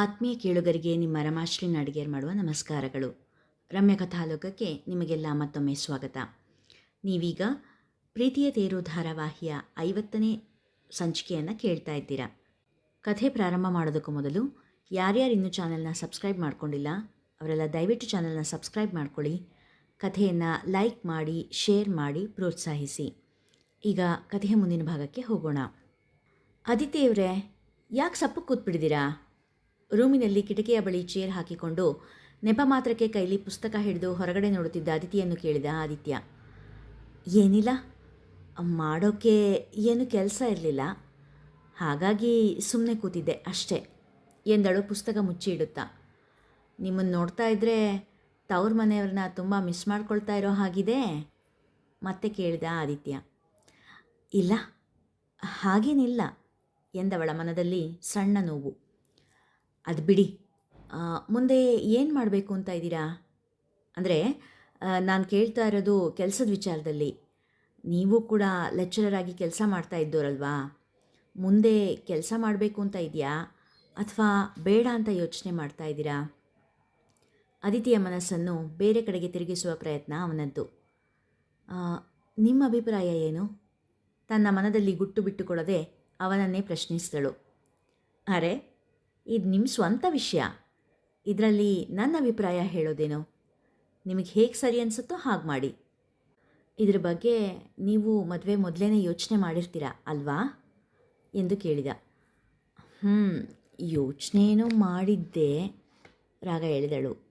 ಆತ್ಮೀಯ ಕೇಳುಗರಿಗೆ ನಿಮ್ಮ ರಮಾಶ್ರೀ ಅಡುಗೆಯರು ಮಾಡುವ ನಮಸ್ಕಾರಗಳು. ರಮ್ಯ ಕಥಾಲೋಕಕ್ಕೆ ನಿಮಗೆಲ್ಲ ಮತ್ತೊಮ್ಮೆ ಸ್ವಾಗತ. ನೀವೀಗ ಪ್ರೀತಿಯ ತೇರು ಧಾರಾವಾಹಿಯ ಐವತ್ತನೇ ಸಂಚಿಕೆಯನ್ನು ಕೇಳ್ತಾ ಇದ್ದೀರಾ. ಕಥೆ ಪ್ರಾರಂಭ ಮಾಡೋದಕ್ಕೂ ಮೊದಲು ಯಾರ್ಯಾರು ಇನ್ನೂ ಚಾನೆಲ್ನ ಸಬ್ಸ್ಕ್ರೈಬ್ ಮಾಡ್ಕೊಂಡಿಲ್ಲ, ಅವರೆಲ್ಲ ದಯವಿಟ್ಟು ಚಾನೆಲ್ನ ಸಬ್ಸ್ಕ್ರೈಬ್ ಮಾಡ್ಕೊಳ್ಳಿ. ಕಥೆಯನ್ನು ಲೈಕ್ ಮಾಡಿ, ಶೇರ್ ಮಾಡಿ, ಪ್ರೋತ್ಸಾಹಿಸಿ. ಈಗ ಕಥೆಯ ಮುಂದಿನ ಭಾಗಕ್ಕೆ ಹೋಗೋಣ. ಅದಿತಿಯವರೇ ಯಾಕೆ ಸಪ್ಪು ಕೂತ್ಬಿಟ್ಟಿದ್ದೀರಾ ರೂಮಿನಲ್ಲಿ ಕಿಟಕಿಯ ಬಳಿ ಚೇರ್ ಹಾಕಿಕೊಂಡು ನೆಪ ಮಾತ್ರಕ್ಕೆ ಕೈಲಿ ಪುಸ್ತಕ ಹಿಡಿದು ಹೊರಗಡೆ ನೋಡುತ್ತಿದ್ದ ಅದಿತಿಯನ್ನು ಕೇಳಿದ ಆದಿತ್ಯ. ಏನಿಲ್ಲ ಮಾಡೋಕ್ಕೆ ಏನು ಕೆಲಸ ಇರಲಿಲ್ಲ. ಹಾಗಾಗಿ ಸುಮ್ಮನೆ ಕೂತಿದ್ದೆ ಅಷ್ಟೇ ಎಂದಳು ಪುಸ್ತಕ ಮುಚ್ಚಿ ಇಡುತ್ತಾ. ನಿಮ್ಮನ್ನು ನೋಡ್ತಾ ಇದ್ದರೆ ತವ್ರ ಮನೆಯವ್ರನ್ನ ತುಂಬ ಮಿಸ್ ಮಾಡ್ಕೊಳ್ತಾ ಇರೋ ಹಾಗಿದೆ? ಮತ್ತೆ ಕೇಳಿದ ಆದಿತ್ಯ. ಇಲ್ಲ, ಹಾಗೇನಿಲ್ಲ ಎಂದವಳ ಮನದಲ್ಲಿ ಸಣ್ಣ ನೋವು. ಅದು ಬಿಡಿ. ಮುಂದೆ ಏನು ಮಾಡಬೇಕು ಅಂತ ಇದ್ದೀರಾ? ಅಂದರೆ ನಾನು ಕೇಳ್ತಾ ಇರೋದು ಕೆಲಸದ ವಿಚಾರದಲ್ಲಿ. ನೀವು ಕೂಡ ಲೆಕ್ಚರರ್ ಆಗಿ ಕೆಲಸ ಮಾಡ್ತಾ ಇದ್ದೋರಲ್ವಾ? ಮುಂದೆ ಕೆಲಸ ಮಾಡಬೇಕು ಅಂತ ಇದೆಯಾ ಅಥವಾ ಬೇಡ ಅಂತ ಯೋಚನೆ ಮಾಡ್ತಾ ಇದ್ದೀರಾ? ಅದಿತಿಯ ಮನಸ್ಸನ್ನು ಬೇರೆ ಕಡೆಗೆ ತಿರುಗಿಸುವ ಪ್ರಯತ್ನ ಅವನದ್ದು. ನಿಮ್ಮ ಅಭಿಪ್ರಾಯ ಏನು? ತನ್ನ ಮನದಲ್ಲಿ ಗುಟ್ಟು ಬಿಟ್ಟುಕೊಳ್ಳದೆ ಅವನನ್ನೇ ಪ್ರಶ್ನಿಸಿದಳು. ಅರೆ ಇದು ನಿಮ್ಮ ಸ್ವಂತ ವಿಷಯ. ಇದರಲ್ಲಿ ನನ್ನ ಅಭಿಪ್ರಾಯ ಹೇಳೋದೇನು? ನಿಮಗೆ ಹೇಗೆ ಸರಿ ಅನಿಸುತ್ತೋ ಹಾಗೆ ಮಾಡಿ. ಇದ್ರ ಬಗ್ಗೆ ನೀವು ಮದುವೆ ಮೊದಲೇ ಯೋಚನೆ ಮಾಡಿರ್ತೀರಾ ಅಲ್ವಾ? ಎಂದು ಕೇಳಿದ. ಹ್ಞೂ ಯೋಚನೆನೂ ಮಾಡಿದ್ದೆ, ರಾಗ ಹೇಳಿದಳು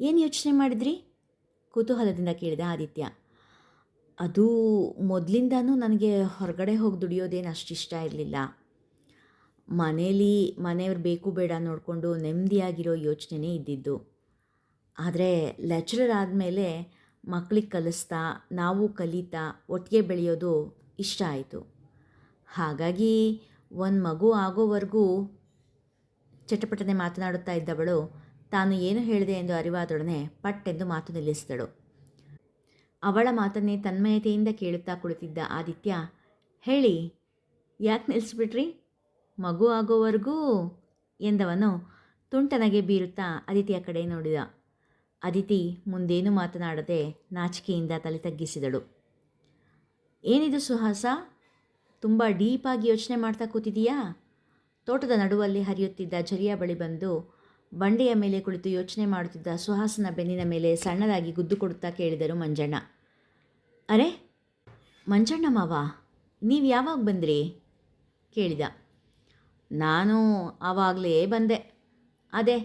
ಏನು ಯೋಚನೆ ಮಾಡಿದ್ರಿ? ಕುತೂಹಲದಿಂದ ಕೇಳಿದ ಆದಿತ್ಯ. ಅದು ಮೊದಲಿಂದನೂ ನನಗೆ ಹೊರಗಡೆ ಹೋಗಿ ದುಡಿಯೋದೇನು ಅಷ್ಟಿಷ್ಟ ಇರಲಿಲ್ಲ. ಮನೇಲಿ, ಮನೆಯವ್ರು ಬೇಕು ಬೇಡ ನೋಡಿಕೊಂಡು ನೆಮ್ಮದಿಯಾಗಿರೋ ಯೋಚನೆನೇ ಇದ್ದಿದ್ದು. ಆದರೆ ಲೆಕ್ಚರರ್ ಆದಮೇಲೆ ಮಕ್ಕಳಿಗೆ ಕಲಿಸ್ತಾ, ನಾವು ಕಲಿತಾ, ಒಟ್ಟಿಗೆ ಬೆಳೆಯೋದು ಇಷ್ಟ ಆಯಿತು. ಹಾಗಾಗಿ ಒಂದು ಮಗು ಆಗೋವರೆಗೂ ಚಟಪಟನೆ ಮಾತನಾಡುತ್ತಾ ಇದ್ದವಳು ತಾನು ಏನು ಹೇಳಿದೆ ಎಂದು ಅರಿವಾದೊಡನೆ ಪಟ್ಟೆಂದು ಮಾತು ನಿಲ್ಲಿಸಿದಳು. ಅವಳ ಮಾತನ್ನೇ ತನ್ಮಯತೆಯಿಂದ ಕೇಳುತ್ತಾ ಕುಳಿತಿದ್ದ ಆದಿತ್ಯ, ಹೇಳಿ, ಯಾಕೆ ನಿಲ್ಲಿಸ್ಬಿಟ್ರಿ ಮಗು ಆಗೋವರೆಗೂ ಎಂದವನು ತುಂಟನಗೆ ಬೀರುತ್ತಾ ಅದಿತಿಯ ಕಡೆ ನೋಡಿದ. ಅದಿತಿ ಮುಂದೇನು ಮಾತನಾಡದೆ ನಾಚಿಕೆಯಿಂದ ತಲೆ ತಗ್ಗಿಸಿದಳು. ಏನಿದು ಸುಹಾಸ? ತುಂಬ ಡೀಪಾಗಿ ಯೋಚನೆ ಮಾಡ್ತಾ ಕೂತಿದೀಯಾ? ತೋಟದ ನಡುವಲ್ಲಿ ಹರಿಯುತ್ತಿದ್ದ ಝರಿಯ ಬಳಿ ಬಂದು ಬಂಡೆಯ ಮೇಲೆ ಕುಳಿತು ಯೋಚನೆ ಮಾಡುತ್ತಿದ್ದ ಸುಹಾಸನ ಬೆನ್ನಿನ ಮೇಲೆ ಸಣ್ಣದಾಗಿ ಗುದ್ದು ಕೊಡುತ್ತಾ ಕೇಳಿದರು ಮಂಜಣ್ಣ. ಅರೆ, ಮಂಜಣ್ಣ ಮಾವ, ನೀವು ಯಾವಾಗ ಬಂದ್ರಿ? ಕೇಳಿದ. ನಾನು ಆವಾಗಲೇ ಬಂದೆ. ಅದೇ,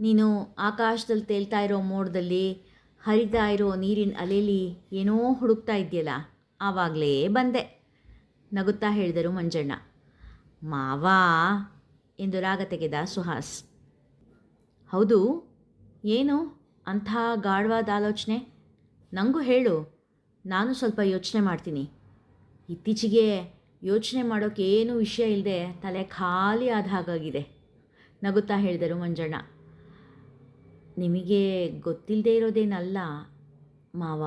ನೀನು ಆಕಾಶದಲ್ಲಿ ತೇಲ್ತಾ ಇರೋ ಮೋಡದಲ್ಲಿ ಹರಿತಾ ಇರೋ ನೀರಿನ ಅಲೆಯಲ್ಲಿ ಏನೋ ಹುಡುಕ್ತಾ ಇದೆಯಲ್ಲ ಆವಾಗಲೇ ಬಂದೆ, ನಗುತ್ತಾ ಹೇಳಿದರು ಮಂಜಣ್ಣ. ಮಾವಾ, ಎಂದು ರಾಗ ತೆಗೆದ ಸುಹಾಸ್. ಹೌದು, ಏನು ಅಂಥ ಗಾಢವಾದ ಆಲೋಚನೆ? ನನಗೂ ಹೇಳು, ನಾನು ಸ್ವಲ್ಪ ಯೋಚನೆ ಮಾಡ್ತೀನಿ. ಇತ್ತೀಚೆಗೆ ಯೋಚನೆ ಮಾಡೋಕ್ಕೆ ಏನು ವಿಷಯ ಇಲ್ಲದೆ ತಲೆ ಖಾಲಿ ಆದ ಹಾಗಾಗಿದೆ. ನಗುತ್ತಾ ಹೇಳಿದರು ಮಂಜಣ್ಣ. ನಿಮಗೆ ಗೊತ್ತಿಲ್ಲದೆ ಇರೋದೇನಲ್ಲ ಮಾವ,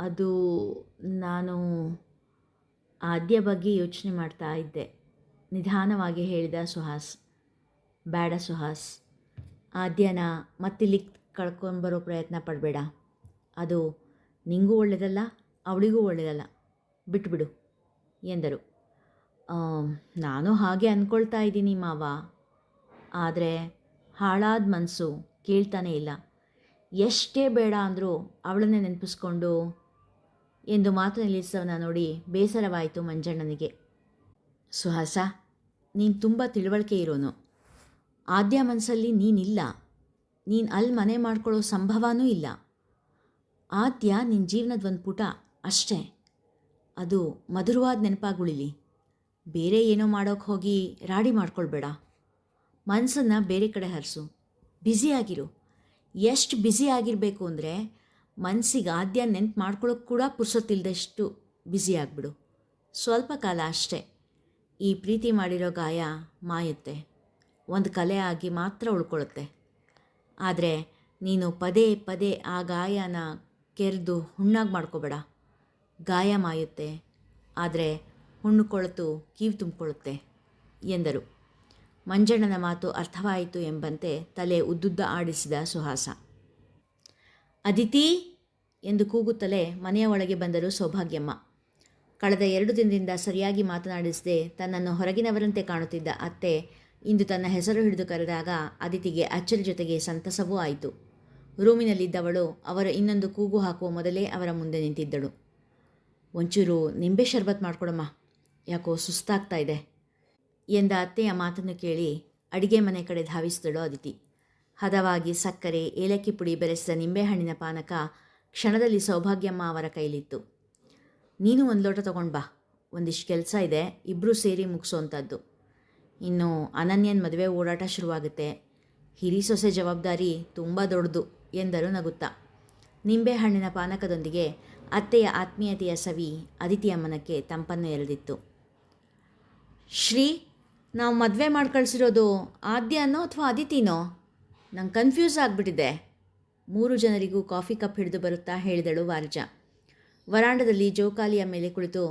ಅದು ನಾನು ಆದ್ಯ ಬಗ್ಗೆ ಯೋಚನೆ ಮಾಡ್ತಾ ಇದ್ದೆ. ನಿಧಾನವಾಗಿ ಹೇಳಿದ ಸುಹಾಸ್. ಬೇಡ ಸುಹಾಸ್, ಆದ್ಯನ ಮತ್ತಿಲ್ಲಿ ಕಳ್ಕೊಂಬರೋ ಪ್ರಯತ್ನ ಪಡಬೇಡ. ಅದು ನಿಂಗೂ ಒಳ್ಳೆಯದಲ್ಲ ಅವಳಿಗೂ ಒಳ್ಳೆಯದಲ್ಲ ಬಿಟ್ಬಿಡು, ಎಂದರು. ನಾನು ಹಾಗೆ ಅಂದ್ಕೊಳ್ತಾ ಇದ್ದೀನಿ ಮಾವ. ಆದರೆ ಹಾಳಾದ ಮನಸ್ಸು ಕೇಳ್ತಾನೇ ಇಲ್ಲ. ಎಷ್ಟೇ ಬೇಡ ಅಂದರೂ ಅವಳನ್ನೇ ನೆನಪಿಸ್ಕೊಂಡು ಎಂದು ಮಾತು ನಿಲ್ಲಿಸವನ ನೋಡಿ ಬೇಸರವಾಯಿತು ಮಂಜಣ್ಣನಿಗೆ. ಸುಹಾಸ, ನೀನು ತುಂಬ ತಿಳುವಳಿಕೆ ಇರೋನು. ಆದ್ಯ ಮನಸ್ಸಲ್ಲಿ ನೀನಿಲ್ಲ. ನೀನು ಅಲ್ಲಿ ಮನೆ ಮಾಡ್ಕೊಳ್ಳೋ ಸಂಭವನೂ ಇಲ್ಲ. ಆದ್ಯ ನಿನ್ನ ಜೀವನದ ಒಂದು ಪುಟ ಅಷ್ಟೇ. ಅದು ಮಧುರವಾದ ನೆನಪಾಗುಳಿಲಿ ಬೇರೆ ಏನೋ ಮಾಡೋಕ್ಕೆ ಹೋಗಿ ರಾಡಿ ಮಾಡ್ಕೊಳ್ಬೇಡ. ಮನಸ್ಸನ್ನು ಬೇರೆ ಕಡೆ ಹರಿಸು. ಬ್ಯುಸಿಯಾಗಿರು ಎಷ್ಟು ಬ್ಯುಸಿ ಆಗಿರಬೇಕು ಅಂದರೆ ಮನಸ್ಸಿಗೆ ಆದ್ಯ ನೆನ್ಪು ಮಾಡ್ಕೊಳ್ಳೋಕೆ ಕೂಡ ಪುರ್ಸೊತ್ತಿಲ್ದಷ್ಟು ಬ್ಯುಸಿ ಆಗಿಬಿಡು. ಸ್ವಲ್ಪ ಕಾಲ ಅಷ್ಟೇ. ಈ ಪ್ರೀತಿ ಮಾಡಿರೋ ಗಾಯ ಮಾಯುತ್ತೆ. ಒಂದು ಕಲೆ ಆಗಿ ಮಾತ್ರ ಉಳ್ಕೊಳ್ಳುತ್ತೆ ಆದರೆ ನೀನು ಪದೇ ಪದೇ ಆ ಗಾಯನ ಕೆರೆದು ಹುಣ್ಣಾಗಿ ಮಾಡ್ಕೋಬೇಡ. ಗಾಯ ಮಾಯುತ್ತೆ. ಆದರೆ ಹುಣ್ಣು ಕೊಳೆತು ಕೀವು ತುಂಬಿಕೊಳ್ಳುತ್ತೆ ಎಂದರು. ಮಂಜಣ್ಣನ ಮಾತು ಅರ್ಥವಾಯಿತು ಎಂಬಂತೆ ತಲೆ ಉದ್ದುದ್ದ ಆಡಿಸಿದ ಸುಹಾಸ. ಅದಿತಿ! ಎಂದು ಕೂಗುತ್ತಲೇ ಮನೆಯ ಒಳಗೆ ಬಂದರು ಸೌಭಾಗ್ಯಮ್ಮ. ಕಳೆದ ಎರಡು ದಿನದಿಂದ ಸರಿಯಾಗಿ ಮಾತನಾಡಿಸದೆ ತನ್ನನ್ನು ಹೊರಗಿನವರಂತೆ ಕಾಣುತ್ತಿದ್ದ ಅತ್ತೆ ಇಂದು ತನ್ನ ಹೆಸರು ಹಿಡಿದು ಕರೆದಾಗ ಅದಿತಿಗೆ ಅಚ್ಚರಿ ಜೊತೆಗೆ ಸಂತಸವೂ ಆಯಿತು. ರೂಮಿನಲ್ಲಿದ್ದವಳು ಅವರ ಇನ್ನೊಂದು ಕೂಗು ಹಾಕುವ ಮೊದಲೇ ಅವರ ಮುಂದೆ ನಿಂತಿದ್ದಳು. ಒಂಚೂರು ನಿಂಬೆ ಶರ್ಬತ್ ಮಾಡ್ಕೊಡಮ್ಮ. ಯಾಕೋ ಸುಸ್ತಾಗ್ತಾ ಇದೆ. ಎಂದ ಅತ್ತೆಯ ಮಾತನ್ನು ಕೇಳಿ ಅಡಿಗೆ ಮನೆ ಕಡೆ ಧಾವಿಸಿದಳು ಅದಿತಿ. ಹದವಾಗಿ ಸಕ್ಕರೆ, ಏಲಕ್ಕಿ ಪುಡಿ ಬೆರೆಸಿದ ನಿಂಬೆಹಣ್ಣಿನ ಪಾನಕ ಕ್ಷಣದಲ್ಲಿ ಸೌಭಾಗ್ಯಮ್ಮ ಅವರ ಕೈಲಿತ್ತು. ನೀನು ಒಂದು ಲೋಟ ತಗೊಂಡು ಬಾ. ಒಂದಿಷ್ಟು ಕೆಲಸ ಇದೆ ಇಬ್ಬರೂ ಸೇರಿ ಮುಗಿಸೋವಂಥದ್ದು ಇನ್ನು ಅನನ್ಯನ ಮದುವೆ ಓಡಾಟ ಶುರುವಾಗುತ್ತೆ. ಹಿರಿ ಸೊಸೆ ಜವಾಬ್ದಾರಿ ತುಂಬ ದೊಡ್ಡದು ಎಂದರು ನಗುತ್ತಾ. ನಿಂಬೆಹಣ್ಣಿನ ಪಾನಕದೊಂದಿಗೆ ಅತ್ತೆಯ ಆತ್ಮೀಯತೆಯ ಸವಿ ಅದಿತಿಯ ಮನಕ್ಕೆ ತಂಪನ್ನು ಎರೆದಿತ್ತು. ಶ್ರೀ, ನಾವು ಮದುವೆ ಮಾಡಿ ಕಳಿಸಿರೋದು ಆದ್ಯನೋ ಅಥವಾ ಅದಿತಿನೋ? ನಂಗೆ ಕನ್ಫ್ಯೂಸ್ ಆಗಿಬಿಟ್ಟಿದೆ ಮೂರು ಜನರಿಗೂ ಕಾಫಿ ಕಪ್ ಹಿಡಿದು ಬರುತ್ತಾ ಹೇಳಿದಳು ವಾರ್ಜ. ವರಾಂಡದಲ್ಲಿ ಜೋಕಾಲಿಯ ಮೇಲೆ ಕುಳಿತು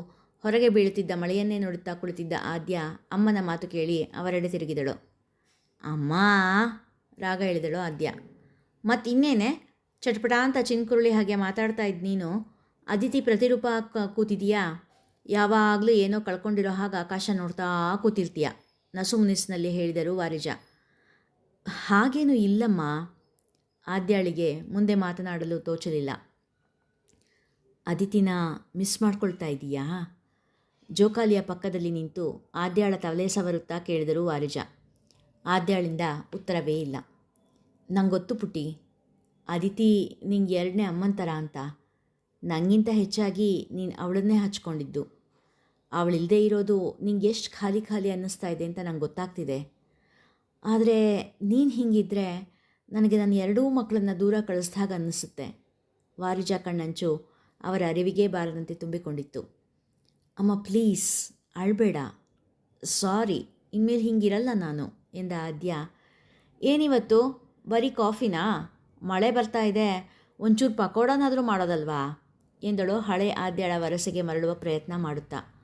ಹೊರಗೆ ಬೀಳುತ್ತಿದ್ದ ಮಳೆಯನ್ನೇ ನೋಡುತ್ತಾ ಕುಳಿತಿದ್ದ ಆದ್ಯ ಅಮ್ಮನ ಮಾತು ಕೇಳಿ ಅವರೆಡೆ ತಿರುಗಿದಳು. ಅಮ್ಮ, ರಾಗ ಹೇಳಿದಳು ಆದ್ಯ. ಮತ್ತಿನ್ನೇನೆ ಚಟ್ಪಟ ಅಂತ ಚಿನ್ಕುರುಳಿ ಹಾಗೆ ಮಾತಾಡ್ತಾ ಇದ್ದ ನೀನು. ಅದಿತಿ ಪ್ರತಿರೂಪ ಕೂತಿದೀಯಾ? ಯಾವಾಗಲೂ ಏನೋ ಕಳ್ಕೊಂಡಿರೋ ಹಾಗೆ ಆಕಾಶ ನೋಡ್ತಾ ಕೂತಿರ್ತೀಯ. ನಸು ಮುನಿಸಿನಲ್ಲಿ ಹೇಳಿದರು ವಾರಿಜ. ಹಾಗೇನೂ ಇಲ್ಲಮ್ಮ. ಆದ್ಯಾಳಿಗೆ ಮುಂದೆ ಮಾತನಾಡಲು ತೋಚಲಿಲ್ಲ. ಅದಿತಿನ ಮಿಸ್ ಮಾಡ್ಕೊಳ್ತಾ ಇದೀಯಾ? ಜೋಕಾಲಿಯ ಪಕ್ಕದಲ್ಲಿ ನಿಂತು ಆದ್ಯಾಳ ತಲೆ ಸವರುತ್ತಾ ಕೇಳಿದರು ವಾರಿಜ. ಆದ್ಯಾಳಿಂದ ಉತ್ತರವೇ ಇಲ್ಲ. ನಂಗೊತ್ತು ಪುಟ್ಟಿ. ಅದಿತಿ ನಿಂಗೆ ಎರಡನೇ ಅಮ್ಮನ ಥರ ಅಂತ. ನನಗಿಂತ ಹೆಚ್ಚಾಗಿ ನೀನು ಅವಳನ್ನೇ ಹಚ್ಕೊಂಡಿದ್ದು. ಅವಳಿಲ್ಲದೆ ಇರೋದು ನಿಂಗೆ ಎಷ್ಟು ಖಾಲಿ ಖಾಲಿ ಅನ್ನಿಸ್ತಾ ಇದೆ ಅಂತ ನಂಗೆ ಗೊತ್ತಾಗ್ತಿದೆ. ಆದರೆ ನೀನು ಹಿಂಗಿದ್ರೆ ನನಗೆ ನನ್ನ ಎರಡೂ ಮಕ್ಕಳನ್ನು ದೂರ ಕಳಿಸ್ದಾಗ ಅನ್ನಿಸುತ್ತೆ. ವಾರಿಜಾ ಕಣ್ಣಂಚು ಅವರ ಅರಿವಿಗೆ ಬಾರದಂತೆ ತುಂಬಿಕೊಂಡಿತ್ತು. ಅಮ್ಮ, ಪ್ಲೀಸ್, ಅಳಬೇಡ. ಸಾರಿ, ಇನ್ಮೇಲೆ ಹಿಂಗಿರಲ್ಲ ನಾನು, ಎಂದ ಆದ್ಯ. ಏನಿವತ್ತು? ಬರೀ ಕಾಫಿನಾ? ಮಳೆ ಬರ್ತಾ ಇದೆ. ಒಂಚೂರು ಪಕೋಡನಾದರೂ ಮಾಡೋದಲ್ವಾ? ಎಂದಳು ಹಳೆ ಆದ್ಯಳ ವರಸೆಗೆ ಮರಳುವ ಪ್ರಯತ್ನ ಮಾಡುತ್ತಾ.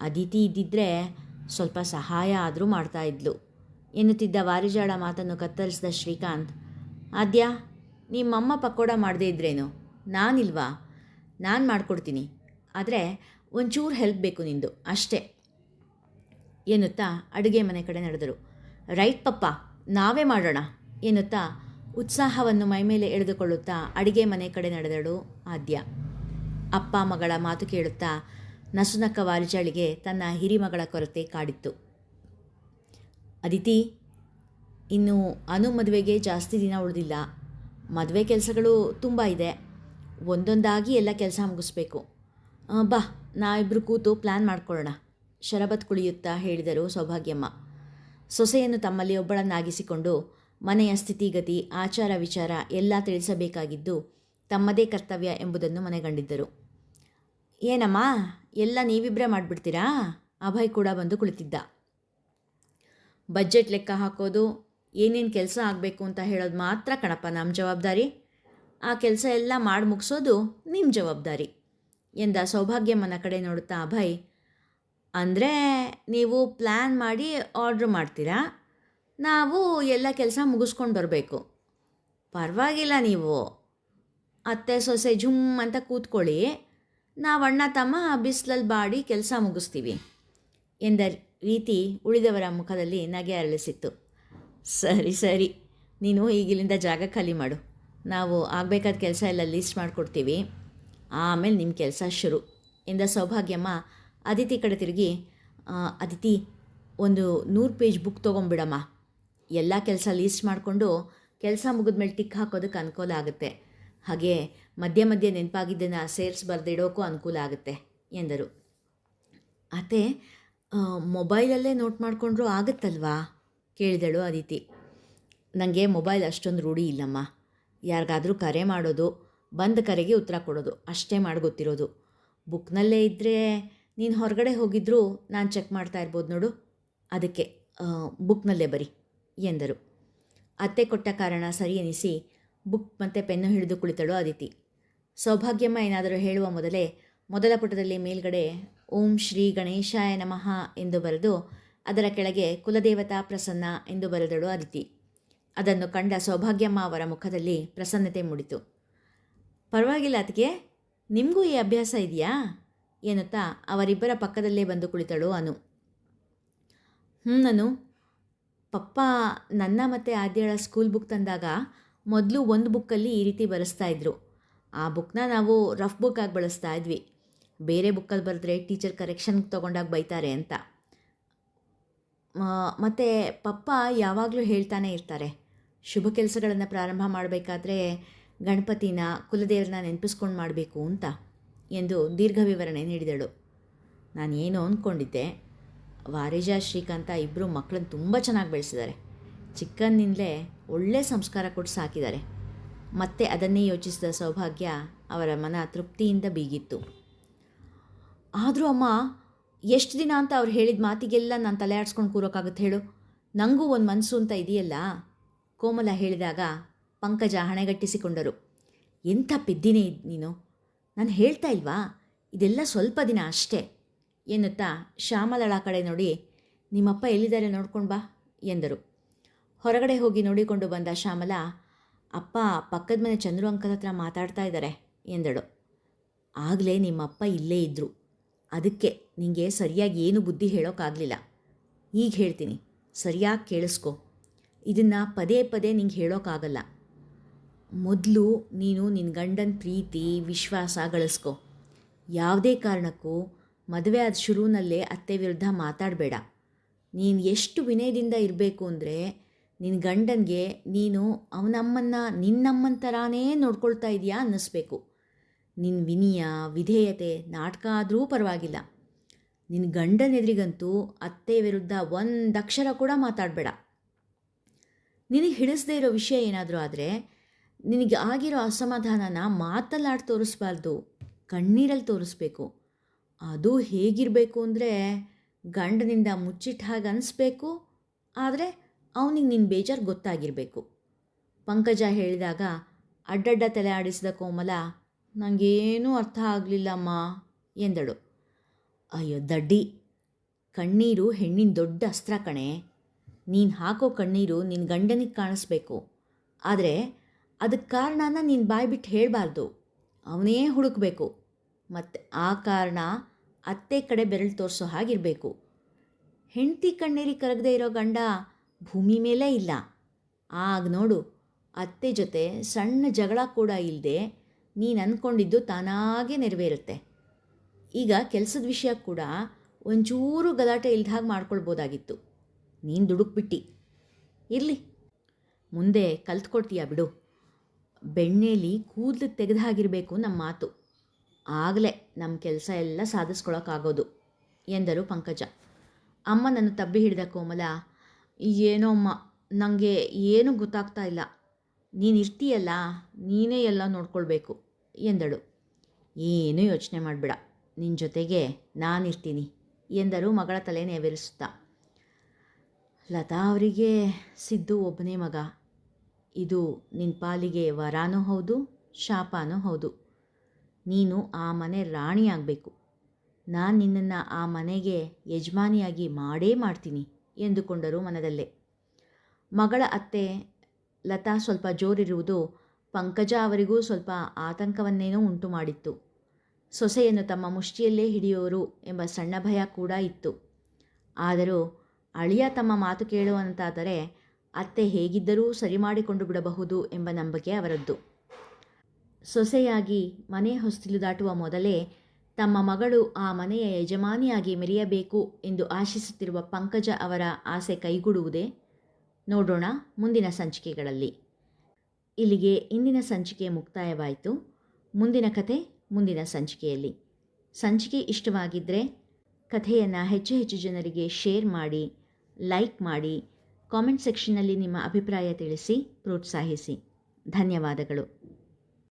ಅದಿತಿ ಇದ್ದಿದ್ದರೆ ಸ್ವಲ್ಪ ಸಹಾಯ ಆದರೂ ಮಾಡ್ತಾ ಇದ್ಲು. ಎನ್ನುತ್ತಿದ್ದ ವಾರಿಜಾಳ ಮಾತನ್ನು ಕತ್ತರಿಸಿದ ಶ್ರೀಕಾಂತ್, ಆದ್ಯ, ನಿಮ್ಮಮ್ಮ ಪಕೋಡ ಮಾಡದೇ ಇದ್ರೇನು? ನಾನಿಲ್ವಾ? ನಾನು ಮಾಡಿಕೊಡ್ತೀನಿ. ಆದರೆ ಒಂಚೂರು ಹೆಲ್ಪ್ ಬೇಕು ನಿಂದು, ಅಷ್ಟೇ. ಎನ್ನುತ್ತಾ ಅಡುಗೆ ಮನೆ ಕಡೆ ನಡೆದರು. ರೈಟ್ ಪಪ್ಪ, ನಾವೇ ಮಾಡೋಣ, ಎನ್ನುತ್ತಾ ಉತ್ಸಾಹವನ್ನು ಮೈಮೇಲೆ ಎಳೆದುಕೊಳ್ಳುತ್ತಾ ಅಡುಗೆ ಮನೆ ಕಡೆ ನಡೆದಳು ಆದ್ಯ. ಅಪ್ಪ ಮಗಳ ಮಾತು ಕೇಳುತ್ತಾ ನಸುನಕ್ಕ ವಾರಿಜಾಳಿಗೆ ತನ್ನ ಹಿರಿಮಗಳ ಕೊರತೆ ಕಾಡಿತ್ತು. ಅದಿತಿ, ಇನ್ನು ಅನು ಮದುವೆಗೆ ಜಾಸ್ತಿ ದಿನ ಉಳಿದಿಲ್ಲ. ಮದುವೆ ಕೆಲಸಗಳು ತುಂಬ ಇದೆ. ಒಂದೊಂದಾಗಿ ಎಲ್ಲ ಕೆಲಸ ಮುಗಿಸ್ಬೇಕು. ಬಾ ನಾವಿಬ್ಬರು ಕೂತು ಪ್ಲ್ಯಾನ್ ಮಾಡ್ಕೊಳ್ಳೋಣ. ಶರಬತ್ ಕುಳಿಯುತ್ತಾ ಹೇಳಿದರು ಸೌಭಾಗ್ಯಮ್ಮ. ಸೊಸೆಯನ್ನು ತಮ್ಮಲ್ಲಿ ಒಬ್ಬಳನ್ನಾಗಿಸಿಕೊಂಡು ಮನೆಯ ಸ್ಥಿತಿಗತಿ ಆಚಾರ ವಿಚಾರ ಎಲ್ಲ ತಿಳಿಸಬೇಕಾಗಿದ್ದು ತಮ್ಮದೇ ಕರ್ತವ್ಯ ಎಂಬುದನ್ನು ಮನೆಗಂಡಿದ್ದರು. ಏನಮ್ಮ ಎಲ್ಲ ನೀವಿಬ್ಬರೇ ಮಾಡಿಬಿಡ್ತೀರಾ? ಅಭಯ್ ಕೂಡ ಬಂದು ಕುಳಿತಿದ್ದ. ಬಜೆಟ್ ಲೆಕ್ಕ ಹಾಕೋದು, ಏನೇನು ಕೆಲಸ ಆಗಬೇಕು ಅಂತ ಹೇಳೋದು ಮಾತ್ರ ಕಣಪ್ಪ ನಮ್ಮ ಜವಾಬ್ದಾರಿ. ಆ ಕೆಲಸ ಎಲ್ಲ ಮಾಡಿ ಮುಗಿಸೋದು ನಿಮ್ಮ ಜವಾಬ್ದಾರಿ ಎಂದ ಸೌಭಾಗ್ಯಮ್ಮನ ಕಡೆ ನೋಡುತ್ತಾ ಅಭಯ್. ಅಂದರೆ ನೀವು ಪ್ಲ್ಯಾನ್ ಮಾಡಿ ಆರ್ಡ್ರ್ ಮಾಡ್ತೀರಾ? ನಾವು ಎಲ್ಲ ಕೆಲಸ ಮುಗಿಸ್ಕೊಂಡು ಬರಬೇಕು. ಪರವಾಗಿಲ್ಲ ನೀವು. ಅತ್ತೆ ಸೊಸೆ ಝುಮ್ ಅಂತ ಕೂತ್ಕೊಳ್ಳಿ. ನಾವು ಅಣ್ಣ ತಮ್ಮ ಬಿಸಿಲಲ್ಲಿ ಬಾಡಿ ಕೆಲಸ ಮುಗಿಸ್ತೀವಿ ಎಂದ ರೀತಿ ಉಳಿದವರ ಮುಖದಲ್ಲಿ ನಗೆ ಅರಳಿಸಿತ್ತು. ಸರಿ ಸರಿ. ನೀನು ಈಗಿಲಿಂದ ಜಾಗ ಖಾಲಿ ಮಾಡು. ನಾವು ಆಗಬೇಕಾದ ಕೆಲಸ ಎಲ್ಲ ಲೀಸ್ಟ್ ಮಾಡಿಕೊಡ್ತೀವಿ. ಆಮೇಲೆ ನಿಮ್ಮ ಕೆಲಸ ಶುರು ಎಂದ ಸೌಭಾಗ್ಯಮ್ಮ ಅದಿತಿ ಕಡೆ ತಿರುಗಿ ಅದಿತಿ, ಒಂದು ನೂರು ಪೇಜ್ ಬುಕ್ ತೊಗೊಂಬಿಡಮ್ಮ ಎಲ್ಲ ಕೆಲಸ ಲೀಸ್ಟ್ ಮಾಡಿಕೊಂಡು ಕೆಲಸ ಮುಗಿದ್ಮೇಲೆ ಟಿಕ್ ಹಾಕೋದಕ್ಕೆ ಅನುಕೂಲ ಆಗುತ್ತೆ. ಹಾಗೆ ಮಧ್ಯೆ ಮಧ್ಯ ನೆನಪಾಗಿದ್ದನ್ನು ಸೇರಿಸಿ ಬರೆದಿಡೋಕ್ಕೂ ಅನುಕೂಲ ಆಗುತ್ತೆ, ಎಂದರು. ಅತ್ತೆ ಮೊಬೈಲಲ್ಲೇ ನೋಟ್ ಮಾಡಿಕೊಂಡ್ರೂ ಆಗುತ್ತಲ್ವಾ? ಕೇಳಿದಳು ಅದಿತಿ. ನನಗೆ ಮೊಬೈಲ್ ಅಷ್ಟೊಂದು ರೂಢಿ ಇಲ್ಲಮ್ಮ. ಯಾರಿಗಾದರೂ ಕರೆ ಮಾಡೋದು, ಬಂದ ಕರೆಗೆ ಉತ್ತರ ಕೊಡೋದು, ಅಷ್ಟೇ ಮಾಡಿ ಗೊತ್ತಿರೋದು. ಬುಕ್ನಲ್ಲೇ ಇದ್ದರೆ ನೀನು ಹೊರಗಡೆ ಹೋಗಿದ್ದರೂ ನಾನು ಚೆಕ್ ಮಾಡ್ತಾ ಇರ್ಬೋದು ನೋಡು. ಅದಕ್ಕೆ ಬುಕ್ನಲ್ಲೇ ಬರಿ, ಎಂದರು. ಅತ್ತೆ ಕೊಟ್ಟ ಕಾರಣ ಸರಿ ಎನಿಸಿ ಬುಕ್ ಮತ್ತು ಪೆನ್ನು ಹಿಡಿದು ಕುಳಿತಳು ಅದಿತಿ. ಸೌಭಾಗ್ಯಮ್ಮ ಏನಾದರೂ ಹೇಳುವ ಮೊದಲೇ ಮೊದಲ ಪುಟದಲ್ಲಿ ಮೇಲ್ಗಡೆ ಓಂ ಶ್ರೀ ಗಣೇಶಾಯ ನಮಃ ಎಂದು ಬರೆದು ಅದರ ಕೆಳಗೆ ಕುಲದೇವತಾ ಪ್ರಸನ್ನ ಎಂದು ಬರೆದಳು ಅದಿತಿ. ಅದನ್ನು ಕಂಡ ಸೌಭಾಗ್ಯಮ್ಮ ಅವರ ಮುಖದಲ್ಲಿ ಪ್ರಸನ್ನತೆ ಮೂಡಿತು. ಪರವಾಗಿಲ್ಲ ಅದಕ್ಕೆ ನಿಮಗೂ ಈ ಅಭ್ಯಾಸ ಇದೆಯಾ? ಎನ್ನುತ್ತಾ ಅವರಿಬ್ಬರ ಪಕ್ಕದಲ್ಲೇ ಬಂದು ಕುಳಿತಳು ಅನು. ಹ್ಞೂ ನಾನು. ಪಪ್ಪ, ನನ್ನ ಮತ್ತು ಆದ್ಯಳ ಸ್ಕೂಲ್ ಬುಕ್ ತಂದಾಗ ಮೊದಲು ಒಂದು ಬುಕ್ಕಲ್ಲಿ ಈ ರೀತಿ ಬರೆಸ್ತಾ ಇದ್ರು. ಆ ಬುಕ್ನ ನಾವು ರಫ್ ಬುಕ್ ಆಗಿ ಬಳಸ್ತಾ ಇದ್ವಿ. ಬೇರೆ ಬುಕ್ಕಲ್ಲಿ ಬರೆದ್ರೆ ಟೀಚರ್ ಕರೆಕ್ಷನ್ ತೊಗೊಂಡಾಗ ಬೈತಾರೆ ಅಂತ. ಮತ್ತು ಪಪ್ಪ ಯಾವಾಗಲೂ ಹೇಳ್ತಾನೆ ಇರ್ತಾರೆ. ಶುಭ ಕೆಲಸಗಳನ್ನು ಪ್ರಾರಂಭ ಮಾಡಬೇಕಾದ್ರೆ ಗಣಪತಿನ, ಕುಲದೇವರನ್ನ ನೆನಪಿಸ್ಕೊಂಡು ಮಾಡಬೇಕು ಅಂತ ಎಂದು ದೀರ್ಘ ವಿವರಣೆ ನೀಡಿದಳು. ನಾನು ಏನು ಅಂದ್ಕೊಂಡಿದ್ದೆ ವಾರಿಜಾ, ಶ್ರೀಕಾಂತ ಇಬ್ಬರು ಮಕ್ಕಳನ್ನು ತುಂಬ ಚೆನ್ನಾಗಿ ಬೆಳೆಸಿದ್ದಾರೆ ಚಿಕ್ಕನ್ನಿಂದಲೇ ಒಳ್ಳೆ ಸಂಸ್ಕಾರ ಕೊಟ್ಟು ಸಾಕಿದ್ದಾರೆ ಮತ್ತೆ ಅದನ್ನೇ ಯೋಚಿಸಿದ ಸೌಭಾಗ್ಯ ಅವರ ಮನ ತೃಪ್ತಿಯಿಂದ ಬೀಗಿತ್ತು. ಆದರೂ ಅಮ್ಮ, ಎಷ್ಟು ದಿನ ಅಂತ ಅವ್ರು ಹೇಳಿದ ಮಾತಿಗೆಲ್ಲ ನಾನು ತಲೆ ಆಡಿಸ್ಕೊಂಡು ಕೂರೋಕ್ಕಾಗುತ್ತೆ ಹೇಳು. ನನಗೂ ಒಂದು ಮನಸ್ಸು ಅಂತ ಇದೆಯಲ್ಲ? ಕೋಮಲ ಹೇಳಿದಾಗ ಪಂಕಜ ಹಣೆಗಟ್ಟಿಸಿಕೊಂಡರು. ಎಂಥ ಪಿದ್ದಿನೇ ಇದ್ ನೀನು? ನಾನು ಹೇಳ್ತಾ ಇಲ್ವಾ? ಇದೆಲ್ಲ ಸ್ವಲ್ಪ ದಿನ ಅಷ್ಟೇ ಎನ್ನುತ್ತಾ ಶ್ಯಾಮಲಳ ಕಡೆ ನೋಡಿ, ನಿಮ್ಮಪ್ಪ ಎಲ್ಲಿದ್ದಾರೆ ನೋಡ್ಕೊಂಡು ಬಾ, ಎಂದರು. ಹೊರಗಡೆ ಹೋಗಿ ನೋಡಿಕೊಂಡು ಬಂದ ಶ್ಯಾಮಲ ಅಪ್ಪ ಪಕ್ಕದ ಮನೆ ಚಂದ್ರು ಅಂಕಲ್ ಹತ್ರ ಮಾತಾಡ್ತಾ ಇದ್ದಾರೆ ಎಂದಳು. ಆಗಲೇ ನಿಮ್ಮಪ್ಪ ಇಲ್ಲೇ ಇದ್ದರು ಅದಕ್ಕೆ ನಿಮಗೆ ಸರಿಯಾಗಿ ಏನು ಬುದ್ಧಿ ಹೇಳೋಕ್ಕಾಗಲಿಲ್ಲ ಈಗ ಹೇಳ್ತೀನಿ, ಸರಿಯಾಗಿ ಕೇಳಿಸ್ಕೊ. ಇದನ್ನು ಪದೇ ಪದೇ ನಿಂಗೆ ಹೇಳೋಕ್ಕಾಗಲ್ಲ ಮೊದಲು ನೀನು ನಿನ್ನ ಗಂಡನ ಪ್ರೀತಿ, ವಿಶ್ವಾಸ ಗಳಿಸ್ಕೊ. ಯಾವುದೇ ಕಾರಣಕ್ಕೂ ಮದುವೆ ಆದ ಶುರುವಿನಲ್ಲೇ ಅತ್ತೆ ವಿರುದ್ಧ ಮಾತಾಡಬೇಡ. ನೀನು ಎಷ್ಟು ವಿನಯದಿಂದ ಇರಬೇಕು ಅಂದರೆ ನಿನ್ನ ಗಂಡನಿಗೆ ನೀನು ಅವನಮ್ಮನ್ನು ನಿನ್ನಮ್ಮನ ಥರಾನೇ ನೋಡ್ಕೊಳ್ತಾ ಇದೆಯಾ ಅನ್ನಿಸ್ಬೇಕು. ನಿನ್ನ ವಿನಯ, ವಿಧೇಯತೆ, ನಾಟಕ ಆದರೂ ಪರವಾಗಿಲ್ಲ. ನಿನ್ನ ಗಂಡನ ಎದುರಿಗಂತೂ ಅತ್ತೆ ವಿರುದ್ಧ ಒಂದಕ್ಷರ ಕೂಡ ಮಾತಾಡಬೇಡ. ನಿನಗೆ ಹಿಡಿಸದೇ ಇರೋ ವಿಷಯ ಏನಾದರೂ ಆದರೆ ನಿನಗೆ ಆಗಿರೋ ಅಸಮಾಧಾನನ ಮಾತಲ್ಲಾಡಿ ತೋರಿಸ್ಬಾರ್ದು. ಕಣ್ಣೀರಲ್ಲಿ ತೋರಿಸ್ಬೇಕು. ಅದು ಹೇಗಿರಬೇಕು ಅಂದರೆ ಗಂಡನಿಂದ ಮುಚ್ಚಿಟ್ಟ ಹಾಗೆ ಅನಿಸ್ಬೇಕು. ಆದರೆ ಅವನಿಗೆ ನಿನ್ನ ಬೇಜಾರು ಗೊತ್ತಾಗಿರಬೇಕು. ಪಂಕಜ ಹೇಳಿದಾಗ ಅಡ್ಡಡ್ಡ ತಲೆ ಆಡಿಸಿದ ಕೋಮಲ ನನಗೇನೂ ಅರ್ಥ ಆಗಲಿಲ್ಲಮ್ಮ ಎಂದಳು. ಅಯ್ಯೋ, ದಡ್ಡಿ, ಕಣ್ಣೀರು ಹೆಣ್ಣಿನ ದೊಡ್ಡ ಅಸ್ತ್ರ ಕಣೆ. ನೀನು ಹಾಕೋ ಕಣ್ಣೀರು ನಿನ್ನ ಗಂಡನಿಗೆ ಕಾಣಿಸ್ಬೇಕು. ಆದರೆ ಅದಕ್ಕೆ ಕಾರಣನ ನೀನು ಬಾಯ್ಬಿಟ್ಟು ಹೇಳಬಾರ್ದು. ಅವನೇ ಹುಡುಕಬೇಕು. ಮತ್ತು ಆ ಕಾರಣ ಅತ್ತೆ ಕಡೆ ಬೆರಳು ತೋರಿಸೋ ಹಾಗಿರಬೇಕು. ಹೆಂಡತಿ ಕಣ್ಣೀರಿ ಕರಗದೇ ಇರೋ ಗಂಡ ಭೂಮಿ ಮೇಲೇ ಇಲ್ಲ. ಆಗ ನೋಡು, ಅತ್ತೆ ಜೊತೆ ಸಣ್ಣ ಜಗಳ ಕೂಡ ಇಲ್ಲದೆ ನೀನು ಅಂದ್ಕೊಂಡಿದ್ದು ತಾನಾಗೆ ನೆರವೇರುತ್ತೆ. ಈಗ ಕೆಲಸದ ವಿಷಯ ಕೂಡ ಒಂಚೂರು ಗಲಾಟೆ ಇಲ್ದ ಹಾಗೆ ಮಾಡ್ಕೊಳ್ಬೋದಾಗಿತ್ತು. ನೀನು ದುಡುಕ್ಬಿಟ್ಟಿ. ಇರಲಿ. ಮುಂದೆ ಕಲ್ತ್ಕೊಡ್ತೀಯ ಬಿಡು. ಬೆಣ್ಣೆಲಿ ಕೂದಲು ತೆಗೆದಾಗಿರಬೇಕು ನಮ್ಮ ಮಾತು. ಆಗಲೇ ನಮ್ಮ ಕೆಲಸ ಎಲ್ಲ ಸಾಧಿಸ್ಕೊಳಕ್ಕಾಗೋದು ಎಂದರು ಪಂಕಜ. ಅಮ್ಮನನ್ನು ತಬ್ಬಿ ಹಿಡಿದ ಕೋಮಲ ಏನೋ ಅಮ್ಮ ನನಗೆ ಏನೂ ಗೊತ್ತಾಗ್ತಾ ಇಲ್ಲ. ನೀನು ಇರ್ತೀಯಲ್ಲ, ನೀನೇ ಎಲ್ಲ ನೋಡ್ಕೊಳ್ಬೇಕು, ಎಂದಳು. ಏನೂ ಯೋಚನೆ ಮಾಡಬೇಡ ನಿನ್ನ ಜೊತೆಗೆ ನಾನಿರ್ತೀನಿ ಎಂದರು ಮಗಳ ತಲೆ ನೆವೆರಿಸುತ್ತಾ. ಲತಾ ಅವರಿಗೆ ಸಿದ್ದು ಒಬ್ಬನೇ ಮಗ. ಇದು ನಿನ್ನ ಪಾಲಿಗೆ ವರಾನೂ ಹೌದು, ಶಾಪನೂ ಹೌದು. ನೀನು ಆ ಮನೆ ರಾಣಿಯಾಗಬೇಕು ನಾನು ನಿನ್ನನ್ನು ಆ ಮನೆಗೆ ಯಜಮಾನಿಯಾಗಿ ಮಾಡೇ ಮಾಡ್ತೀನಿ. ಎಂದುಕೊಂಡರು ಮನದಲ್ಲೇ. ಮಗಳ ಅತ್ತೆ ಲತಾ ಸ್ವಲ್ಪ ಜೋರಿರುವುದು ಪಂಕಜ ಅವರಿಗೂ ಸ್ವಲ್ಪ ಆತಂಕವನ್ನೇನೋ ಉಂಟು ಮಾಡಿತ್ತು ಸೊಸೆಯನ್ನು ತಮ್ಮ ಮುಷ್ಟಿಯಲ್ಲೇ ಹಿಡಿಯುವರು ಎಂಬ ಸಣ್ಣ ಭಯ ಕೂಡ ಇತ್ತು. ಆದರೂ ಅಳಿಯ ತಮ್ಮ ಮಾತು ಕೇಳುವಂತಾದರೆ ಅತ್ತೆ ಹೇಗಿದ್ದರೂ ಸರಿ ಮಾಡಿಕೊಂಡು ಬಿಡಬಹುದು ಎಂಬ ನಂಬಿಕೆ ಅವರದ್ದು. ಸೊಸೆಯಾಗಿ ಮನೆ ಹೊಸ್ತಿಲು ದಾಟುವ ಮೊದಲೇ ತಮ್ಮ ಮಗಳು ಆ ಮನೆಯ ಯಜಮಾನಿಯಾಗಿ ಮೆರೆಯಬೇಕು ಎಂದು ಆಶಿಸುತ್ತಿರುವ ಪಂಕಜ ಅವರ ಆಸೆ ಕೈಗೂಡುವುದೇ? ನೋಡೋಣ ಮುಂದಿನ ಸಂಚಿಕೆಗಳಲ್ಲಿ. ಇಲ್ಲಿಗೆ ಇಂದಿನ ಸಂಚಿಕೆ ಮುಕ್ತಾಯವಾಯಿತು. ಮುಂದಿನ ಕಥೆ ಮುಂದಿನ ಸಂಚಿಕೆಯಲ್ಲಿ. ಸಂಚಿಕೆ ಇಷ್ಟವಾಗಿದ್ದರೆ ಕಥೆಯನ್ನು ಹೆಚ್ಚು ಹೆಚ್ಚು ಜನರಿಗೆ ಶೇರ್ ಮಾಡಿ, ಲೈಕ್ ಮಾಡಿ, ಕಾಮೆಂಟ್ ಸೆಕ್ಷನ್ನಲ್ಲಿ ನಿಮ್ಮ ಅಭಿಪ್ರಾಯ ತಿಳಿಸಿ, ಪ್ರೋತ್ಸಾಹಿಸಿ. ಧನ್ಯವಾದಗಳು.